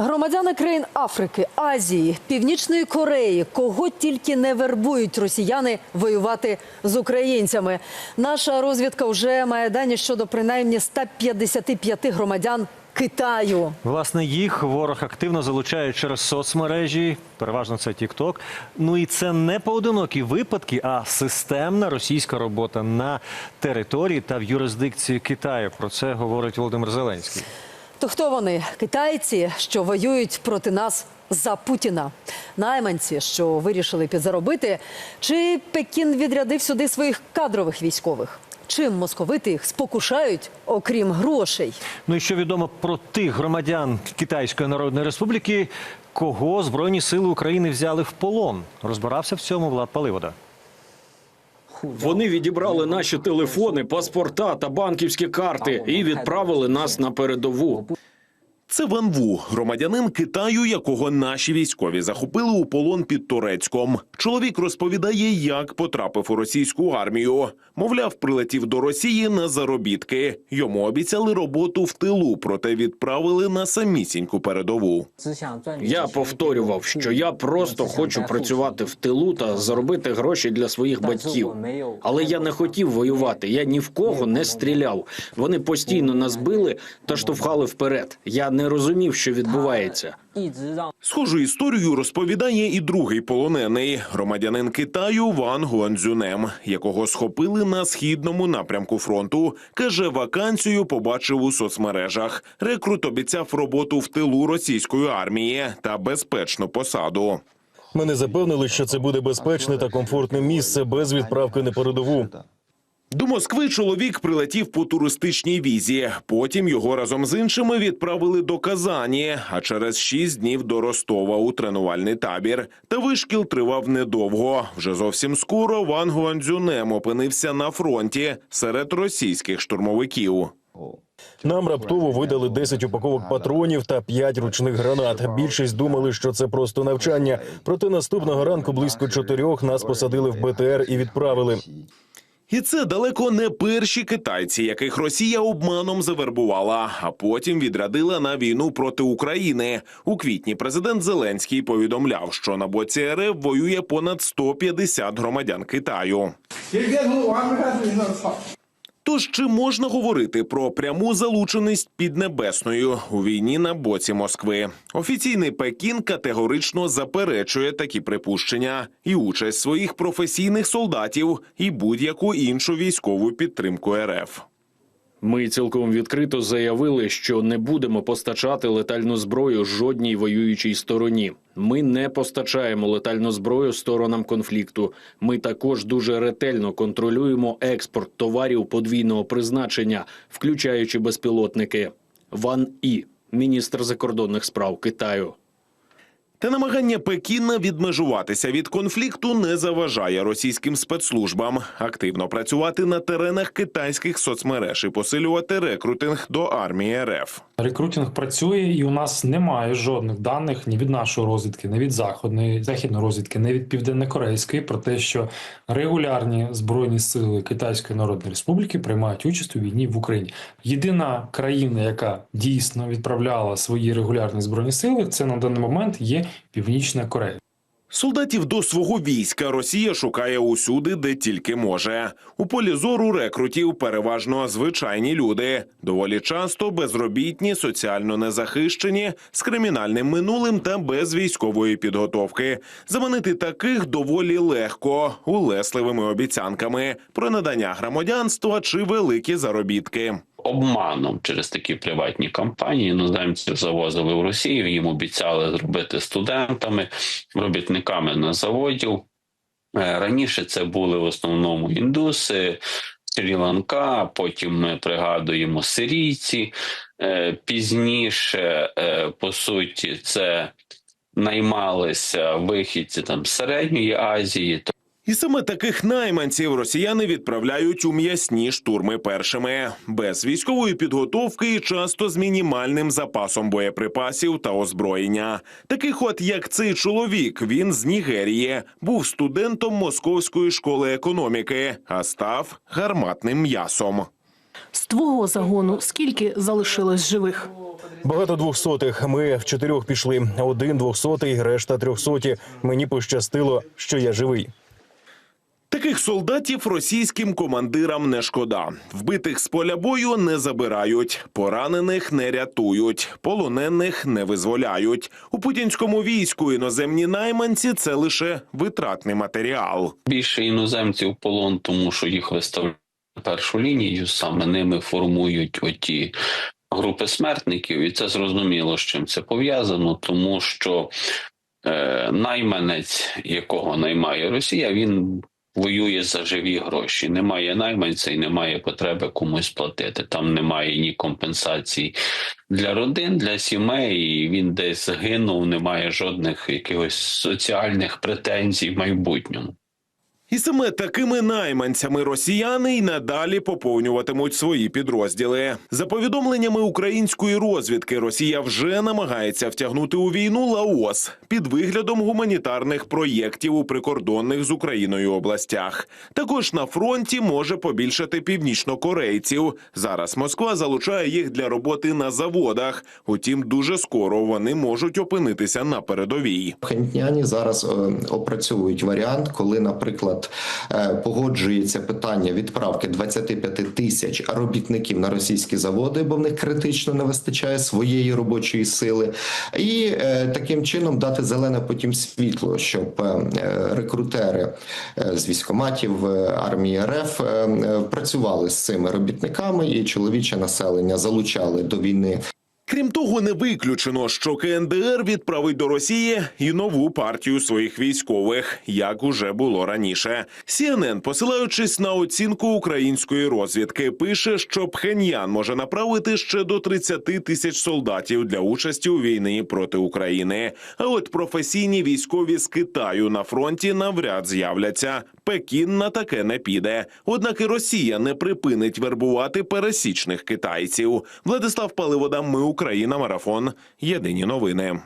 Громадяни країн Африки, Азії, Північної Кореї, кого тільки не вербують росіяни воювати з українцями. Наша розвідка вже має дані щодо принаймні 155 громадян Китаю. Власне, їх ворог активно залучає через соцмережі, переважно це TikTok. Ну і це не поодинокі випадки, а системна російська робота на території та в юрисдикції Китаю. Про це говорить Володимир Зеленський. То хто вони? Китайці, що воюють проти нас за Путіна, найманці, що вирішили підзаробити, чи Пекін відрядив сюди своїх кадрових військових? Чим московити їх спокушають, окрім грошей? Ну і що відомо про тих громадян Китайської Народної Республіки, кого Збройні сили України взяли в полон? Розбирався в цьому Влад Паливода. Вони відібрали наші телефони, паспорта та банківські карти і відправили нас на передову. Це Ван Ву, громадянин Китаю, якого наші військові захопили у полон під Турецьком. Чоловік розповідає, як потрапив у російську армію. Мовляв, прилетів до Росії на заробітки. Йому обіцяли роботу в тилу, проте відправили на самісіньку передову. Я повторював, що я просто хочу працювати в тилу та заробити гроші для своїх батьків. Але я не хотів воювати. Я ні в кого не стріляв. Вони постійно нас били та штовхали вперед. Я не розумів, що відбувається. Схожу історію розповідає і другий полонений громадянин Китаю Ван Гуанзюнем, якого схопили на східному напрямку фронту. каже, вакансію побачив у соцмережах. Рекрут обіцяв роботу в тилу російської армії та безпечну посаду. Мене запевнили, що це буде безпечне та комфортне місце без відправки на передову. До Москви чоловік прилетів по туристичній візі. Потім його разом з іншими відправили до Казані, а через шість днів до Ростова у тренувальний табір. Та вишкіл тривав недовго. Вже зовсім скоро Ван Гуанзюнем опинився на фронті серед російських штурмовиків. Нам раптово видали 10 упаковок патронів та 5 ручних гранат. Більшість думали, що це просто навчання. Проте наступного ранку близько чотирьох нас посадили в БТР і відправили. І це далеко не перші китайці, яких Росія обманом завербувала, а потім відрядила на війну проти України. У квітні президент Зеленський повідомляв, що на боці РФ воює понад 150 громадян Китаю. Тож чи можна говорити про пряму залученість піднебесною у війні на боці Москви? Офіційний Пекін категорично заперечує такі припущення і участь своїх професійних солдатів і будь-яку іншу військову підтримку РФ. Ми цілком відкрито заявили, що не будемо постачати летальну зброю жодній воюючій стороні. Ми не постачаємо летальну зброю сторонам конфлікту. Ми також дуже ретельно контролюємо експорт товарів подвійного призначення, включаючи безпілотники. Ван І, міністр закордонних справ Китаю. Та намагання Пекіна відмежуватися від конфлікту не заважає російським спецслужбам активно працювати на теренах китайських соцмереж і посилювати рекрутинг до армії РФ. Рекрутинг працює, і у нас немає жодних даних ні від нашої розвідки, ні від заходної західної розвідки, ні від південнокорейської про те, що регулярні збройні сили Китайської Народної Республіки приймають участь у війні в Україні. Єдина країна, яка дійсно відправляла свої регулярні збройні сили, це на даний момент є Північна Корея. Солдатів до свого війська Росія шукає усюди, де тільки може. У полі зору рекрутів переважно звичайні люди, доволі часто безробітні, соціально незахищені, з кримінальним минулим та без військової підготовки. Заманити таких доволі легко, улесливими обіцянками про надання громадянства чи великі заробітки. Обманом через такі приватні компанії іноземців завозили в Росію. Їм обіцяли зробити студентами, робітниками на заводів. Е, Раніше це були в основному індуси, Шрі-Ланка, потім ми пригадуємо сирійці. Е, Пізніше, е, по суті, це наймалися вихідці там з середньої Азії. І саме таких найманців росіяни відправляють у м'ясні штурми першими, без військової підготовки і часто з мінімальним запасом боєприпасів та озброєння. Таких, от як цей чоловік, він з Нігерії, був студентом Московської школи економіки, а став гарматним м'ясом. З твого загону скільки залишилось живих? Багато двохсотих. Ми в чотирьох пішли. Один двохсотий, решта трьохсоті. Мені пощастило, що я живий. Таких солдатів російським командирам не шкода. Вбитих з поля бою не забирають, поранених не рятують, полонених не визволяють. У путінському війську іноземні найманці це лише витратний матеріал. Більше іноземців полон, тому що їх виставляють на першу лінію, саме ними формують оті групи смертників, і це зрозуміло, з чим це пов'язано, тому що е, найманець, якого наймає Росія, він. Воює за живі гроші. Немає найманця і немає потреби комусь платити. Там немає ні компенсації для родин, для сімей. Він десь загинув, немає жодних якихось соціальних претензій в майбутньому. І саме такими найманцями росіяни й надалі поповнюватимуть свої підрозділи. За повідомленнями української розвідки, Росія вже намагається втягнути у війну Лаос під виглядом гуманітарних проєктів у прикордонних з Україною областях. Також на фронті може побільшати північнокорейців. Зараз Москва залучає їх для роботи на заводах. Утім, дуже скоро вони можуть опинитися на передовій. Пхентняні зараз е, опрацьовують варіант, коли, наприклад, е, погоджується питання відправки 25 тисяч робітників на російські заводи, бо в них критично не вистачає своєї робочої сили, і е, таким чином дати зелене потім світло, щоб е, рекрутери з військоматів армії РФ працювали з цими робітниками, і чоловіче населення залучали до війни Крім того, не виключено, що КНДР відправить до Росії і нову партію своїх військових, як уже було раніше. CNN, посилаючись на оцінку української розвідки, пише, що Пхеньян може направити ще до 30 тисяч солдатів для участі у війні проти України. А от професійні військові з Китаю на фронті навряд з'являться. Пекін на таке не піде. Однак і Росія не припинить вербувати пересічних китайців. Владислав Паливода, ми Україна, марафон. Єдині новини.